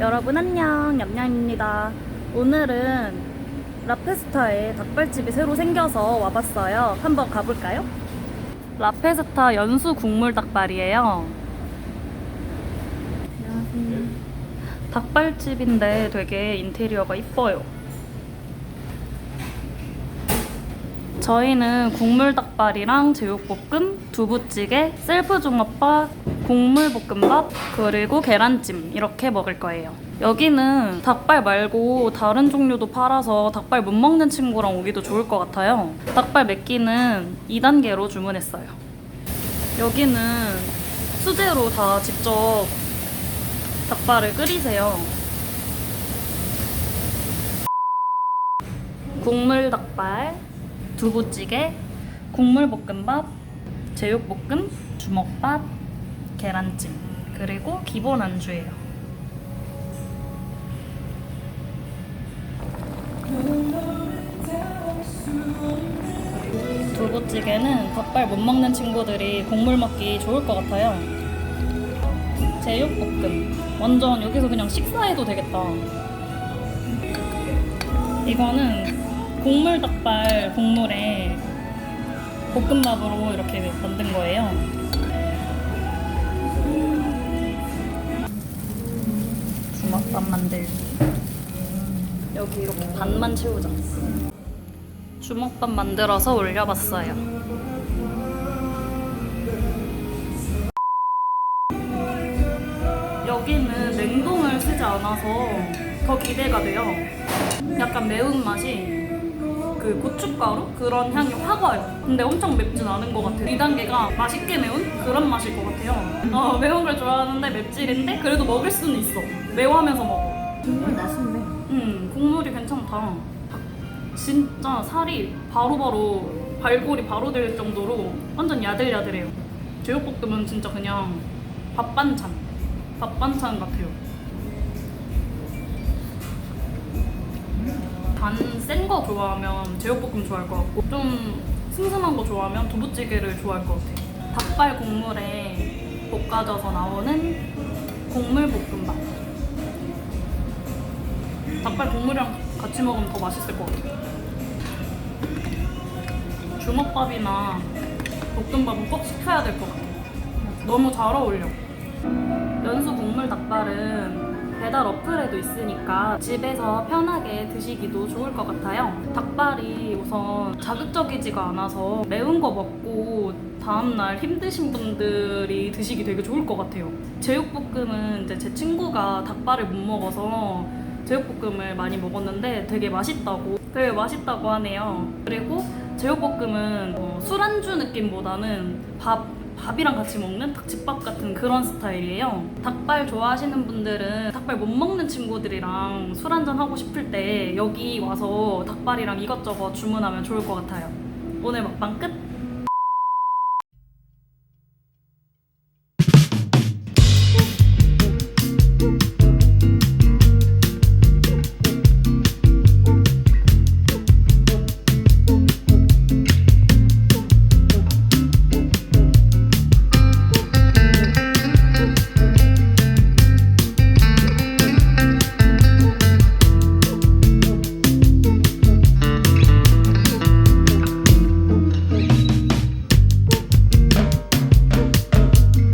여러분 안녕. 냠냠입니다. 오늘은 라페스타에 닭발집이 새로 생겨서 와봤어요. 한번 가볼까요? 라페스타 연수 국물 닭발이에요. 닭발집인데 되게 인테리어가 이뻐요. 저희는 국물 닭발이랑 제육볶음, 두부찌개, 셀프 종업밥, 국물 볶음밥, 그리고 계란찜 이렇게 먹을 거예요. 여기는 닭발 말고 다른 종류도 팔아서 닭발 못 먹는 친구랑 오기도 좋을 것 같아요. 닭발 몇 끼는 2단계로 주문했어요. 여기는 수제로 다 직접 닭발을 끓이세요. 국물 닭발, 두부찌개, 국물 볶음밥, 제육볶음, 주먹밥, 계란찜, 그리고 기본 안주예요. 두부찌개는 닭발 못 먹는 친구들이 국물 먹기 좋을 것 같아요. 제육볶음. 완전 여기서 그냥 식사해도 되겠다. 이거는 국물 닭발 국물에 볶음밥으로 이렇게 만든 거예요. 만들기. 여기 이렇게 반만 채우자. 주먹밥 만들어서 올려봤어요. 여기는 냉동을 쓰지 않아서 더 기대가 돼요. 약간 매운맛이 그 고춧가루 그런 향이 확 와요. 근데 엄청 맵진 않은 것 같아요. 2단계가 맛있게 매운 그런 맛일 것 같아요. 어, 매운 걸 좋아하는데 맵찔인데 그래도 먹을 수는 있어. 매워하면서 먹어. 국물 맛있네. 음, 국물이 괜찮다. 진짜 살이 바로바로 발골이 바로 될 정도로 완전 야들야들해요. 제육볶음은 진짜 그냥 밥 반찬. 밥 반찬 같아요. 간 센 거 좋아하면 제육볶음 좋아할 것 같고 좀 슴슴한 거 좋아하면 두부찌개를 좋아할 것 같아요. 닭발 국물에 볶아져서 나오는 국물 볶음밥. 닭발 국물이랑 같이 먹으면 더 맛있을 것 같아요. 주먹밥이나 볶음밥은 꼭 시켜야 될 것 같아요. 너무 잘 어울려. 연수 국물 닭발은 배달 어플에도 있으니까 집에서 편하게 드시기도 좋을 것 같아요. 닭발이 우선 자극적이지가 않아서 매운 거 먹고 다음날 힘드신 분들이 드시기 되게 좋을 것 같아요. 제육볶음은 이제 제 친구가 닭발을 못 먹어서 제육볶음을 많이 먹었는데 되게 맛있다고 되게 맛있다고 하네요. 그리고 제육볶음은 어, 술안주 느낌보다는 밥 밥이랑 같이 먹는 딱 집밥 같은 그런 스타일이에요. 닭발 좋아하시는 분들은 닭발 못 먹는 친구들이랑 술 한잔 하고 싶을 때 여기 와서 닭발이랑 이것저것 주문하면 좋을 것 같아요. 오늘 먹방 끝!